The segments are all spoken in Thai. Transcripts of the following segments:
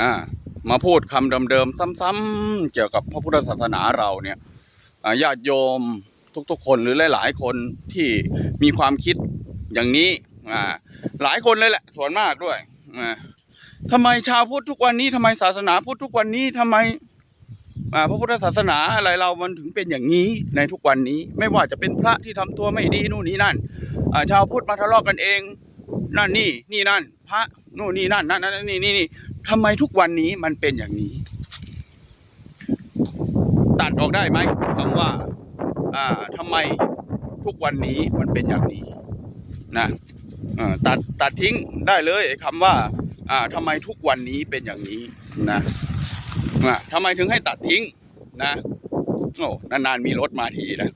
อ่ามาพูดคำเดิมๆซ้ำๆเกี่ยวกับพระพุทธศาสนาเราเนี่ยญาติโยมทุกๆ คนหรือหลาย ๆ คนที่มีความคิดอย่างนี้อ่าหลายคนเลยแหละส่วนมากด้วยอ่าทำไมชาวพุทธทุกวันนี้ทำไมศาสนาพุทธทุกวันนี้ทำไมพระพุทธศาสนาอะไรเรามันถึงเป็นอย่างนี้ในทุกวันนี้ ไม่ว่าจะเป็นพระที่ทำตัวไม่ดีนู่นนี่นั่นชาวพุทธมาทะเลาะกันเอง นั่นนี่นี่นั่น พระนู่นนี่นั่นนั่นนั่นนี่นี่ ทำไมทุกวันนี้มันเป็นอย่างนี้ ตัดออกได้ไหมคำว่า อ่าทำไมทุกวันนี้มันเป็นอย่างนี้ นะเออตัดตัดทิ้งได้เลยไอ้คำว่า อ่าทำไมทุกวันนี้เป็นอย่างนี้นะอ่าทำไมถึงให้ตัดทิ้ง นะโอ้นานๆมีรถมาทีนะ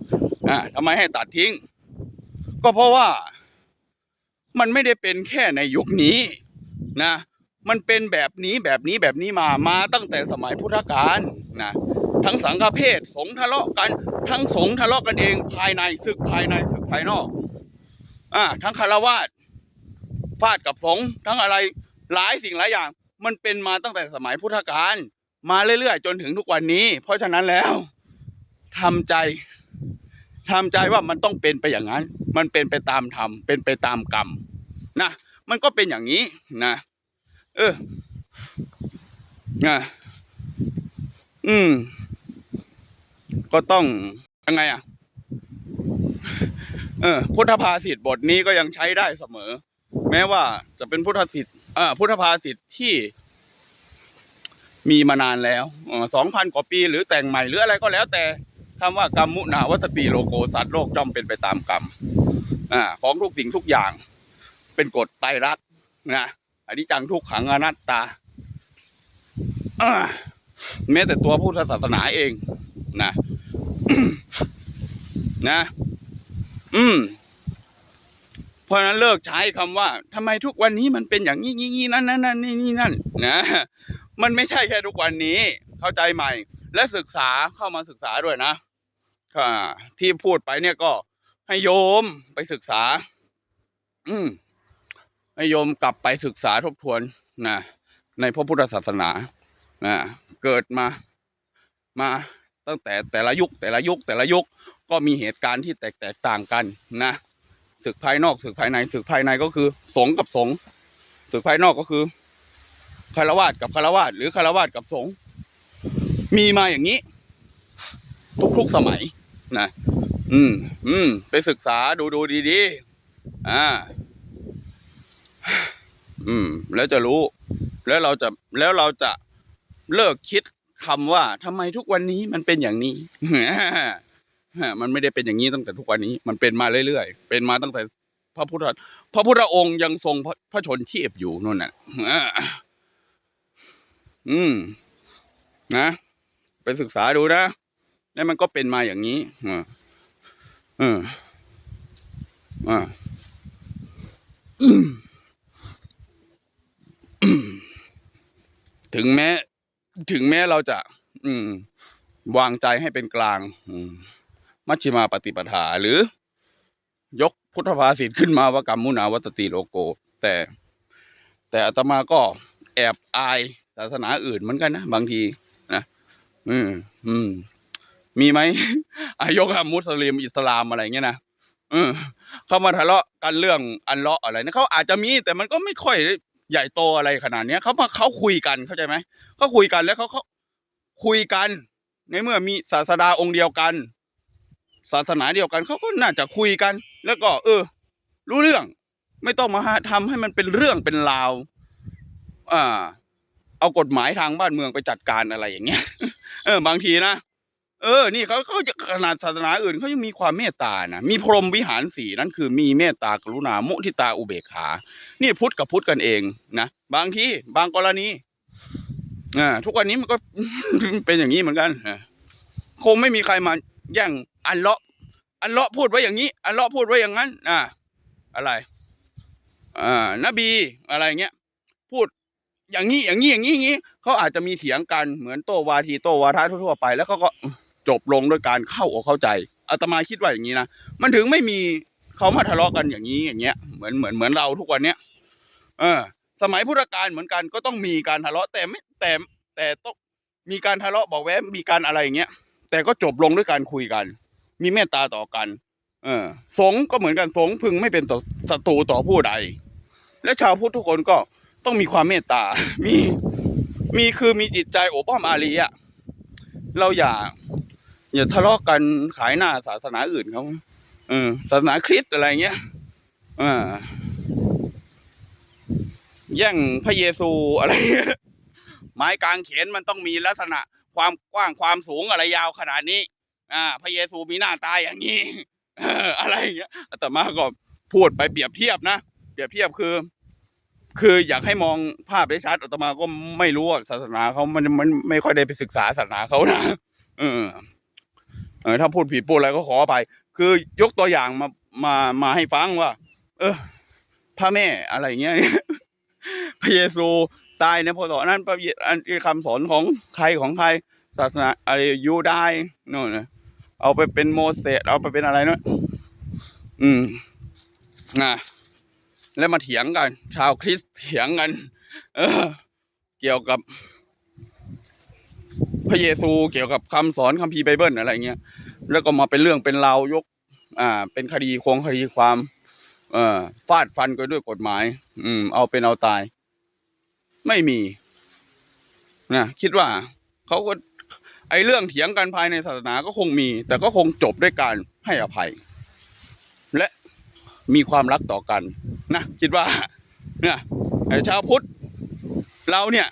อ่าทำไมให้ตัดทิ้ง ก็เพราะว่า มันไม่ได้เป็นแค่ในยุคนี้ นะ มันเป็นแบบนี้แบบนี้แบบนี้มามาตั้งแต่สมัยพุทธกาลนะทั้งสังฆเพศสงทะเลาะกัน ทั้งสงทะเลาะกันเองภายในศึกภายในศึกภายนอกอ่าทั้งคารวาสฟาดกับสงทั้งอะไรหลายสิ่งหลายอย่าง มันเป็นมาตั้งแต่สมัยพุทธกาลมาเรื่อยๆ จนถึงทุกวันนี้ เพราะฉะนั้นแล้วทำใจทำใจว่ามันต้องเป็นไปอย่างนั้น มันเป็นไปตามธรรมเป็นไปตามกรรมนะมันก็เป็นอย่างนี้นะ เออนะอืม ก็ต้องยังไงอะ เออ พุทธภาษิตบทนี้ก็ยังใช้ได้เสมอ แม้ว่าจะเป็นพุทธสิทธิ์อ่าพุทธภาษิตที่มีมานานแล้วสองพันกว่าปีหรือแต่งใหม่หรืออะไรก็แล้วแต่คำว่ากรรมมุนาวัตตีโลโกสัตว์โลกย่อมเป็นไปตามกรรมอ่าของทุกสิ่งทุกอย่าง เป็นกฎไตรลักษณ์นะ อันนี้จังทุกขังอนัตตาแม้แต่ตัวพุทธศาสนาเองนะนะ อืมเพราะนั้นเลิกใช้คำว่าทำไมทุกวันนี้มันเป็นอย่างนี้นี้นี้นั่นนั่นนั่นนี่นี่นั่นนะมันไม่ใช่แค่ทุกวันนี้ เข้าใจใหม่ และศึกษาเข้ามาศึกษาด้วยนะค่ะ ที่พูดไปเนี่ยก็ให้โยมไปศึกษา อืม ให้โยมกลับไปศึกษาทบทวนนะในพระพุทธศาสนานะเกิดมามาตั้งแต่แต่ละยุคแต่ละยุคแต่ละยุคก็มีเหตุการณ์ที่แตกแตกต่างกันนะศึกภายนอกศึกภายในศึกภายในก็คือ สงกับสงศึกภายนอกก็คือคารวาสกับคารวาสหรือคารวาสกับสงมีมาอย่างนี้ ทุกๆสมัยนะ อืม อืม ไปศึกษาดูดูดีๆ อ่า อืม แล้วจะรู้ แล้วเราจะแล้วเราจะเลิกคิดคำว่าทำไมทุกวันนี้มันเป็นอย่างนี้มันไม่ได้เป็นอย่างนี้ตั้งแต่ทุกวันนี้ มันเป็นมาเรื่อยๆเป็นมาตั้งแต่ พระพุทธพระพุทธองค์ยังทรงพระพระชนชีพอยู่นู่นน่ะอืม นะไปศึกษาดูนะแล้วมันก็เป็นมาอย่างนี้อ่าเอออ่าอืม ถึงแม้ ถึงแม้เราจะ อืม วางใจให้เป็นกลาง อืม มัชฌิมาปฏิปทาหรือ ยกพุทธภาษิตขึ้นมาว่ากรรมมุนาวัตติโลโก แต่ แต่อาตมาก็แอบอายศาสนาอื่นเหมือนกันนะบางทีนะอืม อืม มีไหมอายกมุสลิมอิสลามอะไรเงี้ยนะเออเขามาทะเลาะกันเรื่องอันเลาะอะไรนะเขาอาจจะมีแต่มันก็ไม่ค่อย ใหญ่โตอะไรขนาดเนี้ยเขามาเขาคุยกันเข้าใจไหมเขาคุยกันแล้วเขาเขาคุยกัน ในเมื่อมีศาสดาองค์เดียวกัน ศาสนาเดียวกันเขาก็น่าจะคุยกัน แล้วก็ เออ รู้เรื่อง ไม่ต้องมาทำให้มันเป็นเรื่องเป็นราวอ่าเอากฎหมายทางบ้านเมืองไปจัดการอะไรอย่างเงี้ย เออบางทีนะ เออ นี่เขาเขาจะขนาดศาสนาอื่นเขายังมีความเมตตานะ มีพรหมวิหารสีนั่นคือมีเมตตากรุณา มุทิตาอุเบกขา นี่พุทธกับพุทธกันเองนะ บางทีบางกรณีอ่าทุกวันนี้มันก็ เป็นอย่างนี้เหมือนกันคงไม่มีใครมาแย่งอันเลาะ อันเลาะพูดไว้อย่างนี้ อันเลาะพูดไว้อย่างนั้น อ่า อะไร อ่านบีอะไรเงี้ย พูดอย่างนี้อย่างนี้อย่างนี้อย่างนี้เขาอาจจะมีเถียงกันเหมือนโตวาทีโตวาทะทั่วๆไปแล้วเขาก็ จบลงด้วยการเข้าอกเข้าใจอาตมาคิดว่าอย่างนี้นะมันถึงไม่มีเขามาทะเลาะกันอย่างนี้อย่างเงี้ยเหมือนเหมือนเหมือนเราทุกวันเนี้ยเออ สมัยพุทธกาลเหมือนกันก็ต้องมีการทะเลาะแต่ไม่แต่แต่ต้องมีการทะเลาะบอกแว้มีการอะไรอย่างเงี้ยแต่ก็จบลงด้วยการคุยกัน มีเมตตาต่อกัน เออ สงฆ์ก็เหมือนกันสงฆ์พึงไม่เป็นต่อศัตรูต่อผู้ใด และชาวพุทธทุกคนก็ต้องมีความเมตตา มีมีคือมีจิตใจโอบอ้อมอารีอะเราอย่า อย่าทะเลาะกันขายหน้าศาสนาอื่นเขาเออศาสนาคริสต์อะไรเงี้ยอ่าแย่งพระเยซูอะไร ไม้กางเขนมันต้องมีลักษณะ ความกว้างความสูงอะไรยาวขนาดนี้ อ่า พระเยซูมีหน้าตาอย่างนี้เอออะไรอย่างเงี้ยอาตมาก็พูดไปเปรียบเทียบนะเปรียบเทียบคือ คืออยากให้มองภาพได้ชัดอาตมาก็ไม่รู้ว่าศาสนาเขามันมันไม่ค่อยได้ไปศึกษาศาสนาเขานะเออ เออถ้าพูดผิดพูดอะไรก็ขออภัยคือยกตัวอย่างมามามาให้ฟังว่า เออ พระแม่อะไรเงี้ยพระเยซูตายในพศนั้นพระเยอันคำสอนของใครของใครศาสนาอะไรยูไดายโน่นเอาไปเป็นโมเสสเอาไปเป็นอะไรเนาะอืมนะแล้วมาเถียงกัน ชาวคริสเถียงกัน เออ เกี่ยวกับ พระเยซูเกี่ยวกับคำสอนคัมภีร์ไบเบิลอะไรเงี้ย แล้วก็มาเป็นเรื่องเป็นราวยก อ่า เป็นคดีโครงคดีความ เอ่อฟาดฟันกันด้วยกฎหมาย อืม เอาเป็นเอาตาย ไม่มีนะคิดว่าเขาก็ ไอเรื่องเถียงกันภายในศาสนาก็คงมี แต่ก็คงจบด้วยการให้อภัย และมีความรักต่อกัน นะคิดว่า เนี่ยไอชาวพุทธเราเนี่ย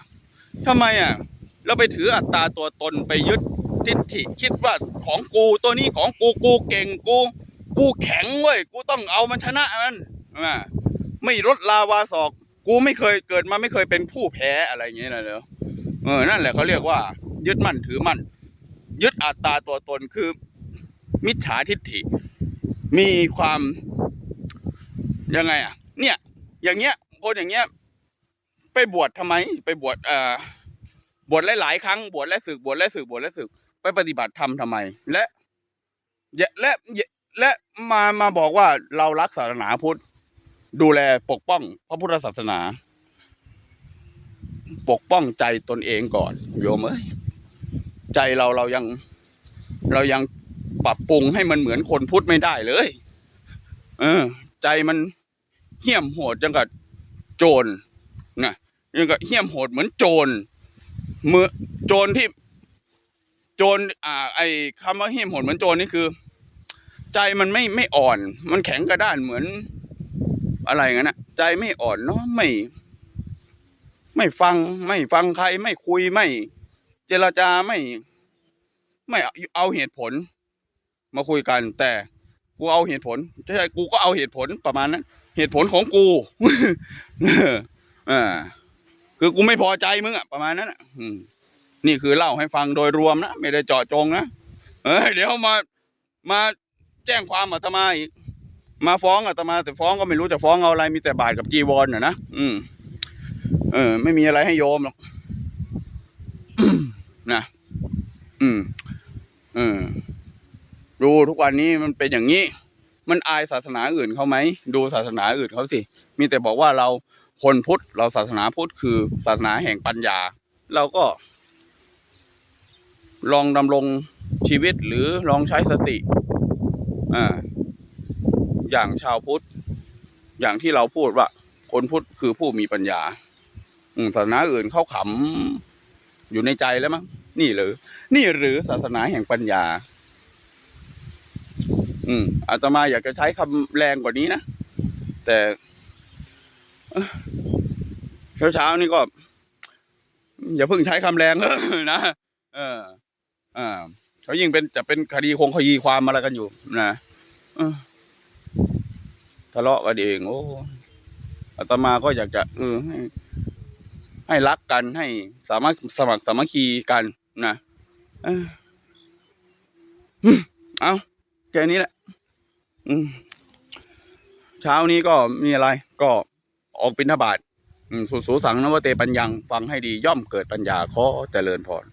ทำไมอะ เราไปถืออัตตาตัวตนไปยึดทิฏฐิคิดว่าของกูตัวนี้ของกูกูเก่งกู กูแข็งเว้ยกูต้องเอามันชนะมันไม่ลดลาวาศอก กูไม่เคยเกิดมาไม่เคยเป็นผู้แพ้อะไรอย่างเงี้ยนะเนอะเออนั่นแหละเขาเรียกว่า ยึดมั่นถือมั่นยึดอัตตาตัวตนคือ มิจฉาทิฏฐิ มีความยังไงอะ เนี่ย อย่างเงี้ยคนอย่างเงี้ย ไปบวชทำไม ไปบวชเอ่อ บวชหลายๆครั้งบวชและศึกบวชและศึกบวชและศึก ไปปฏิบัติธรรมทำไมและและและและมามาบอกว่าเรารักศาสนาพุทธ ดูแลปกป้องพระพุทธศาสนา ปกป้องใจตนเองก่อน โยมเอ้ยใจเราเรายังเรายังปรับปรุงให้มันเหมือนคนพุทธไม่ได้เลย เออ ใจมันเหี้ยมโหดจังกับโจรนะยังกับเหี้ยมโหดเหมือนโจร มื่อโจรที่ โจรอ่า ไอ้คำว่าเหี้ยมโหดเหมือนโจรนี่คือ ใจมันไม่ไม่อ่อน มันแข็งกระด้านเหมือน อะไรงั้นนะใจไม่อ่อนเนาะไม่ ไม่ฟัง ไม่ฟังใคร ไม่คุยไม่ เจรจาไม่ ไม่เอาเอาเหตุผล มาคุยกัน แต่กูเอาเหตุผลใช่กูก็เอาเหตุผลประมาณนั้น เหตุผลของกูอ่า คือกูไม่พอใจมึงอะประมาณนั้นอะอืม นี่คือเล่าให้ฟังโดยรวมนะไม่ได้เจาะจงนะเอ้ยเดี๋ยวมามาแจ้งความอาตมาอีก มาฟ้องอาตมา แต่ฟ้องก็ไม่รู้จะฟ้องเอาอะไรมีแต่บาทกับจีวรน่ะนะอืม เออ ไม่มีอะไรให้โยมหรอกนะอืมเออดูทุกวันนี้มันเป็นอย่างนี้ มันอายศาสนาอื่นเขาไหม ดูศาสนาอื่นเขาสิ มีแต่บอกว่าเรา คนพุทธเราศาสนาพุทธคือศาสนาแห่งปัญญา เราก็ ลองดำรงชีวิตหรือลองใช้สติอ่าอย่างชาวพุทธ อย่างที่เราพูดว่า คนพุทธคือผู้มีปัญญาศาสนาอื่นเขาขำอยู่ในใจแล้วมั้งนี่หรือ นี่หรือศาสนาแห่งปัญญา อืมอาตมาอยากจะใช้คำแรงกว่านี้นะแต่ เช้าเช้านี่ก็ อย่าเพิ่งใช้คำแรงนะเอออ่าเขายิ่งเป็นจะเป็นคดีคงคดีความอะไรกันอยู่นะอทะเลาะกันเอง โอ้อาตมาก็อยากจะเออให้ให้รักกันให้สามารถสมัครสามัคคีกันนะเอาแค่นี้แหละเช้านี้ก็มีอะไรก็ ออกบิณฑบาตสุสูสังนวเตปัญญัง ฟังให้ดีย่อมเกิดปัญญาขอเจริญพร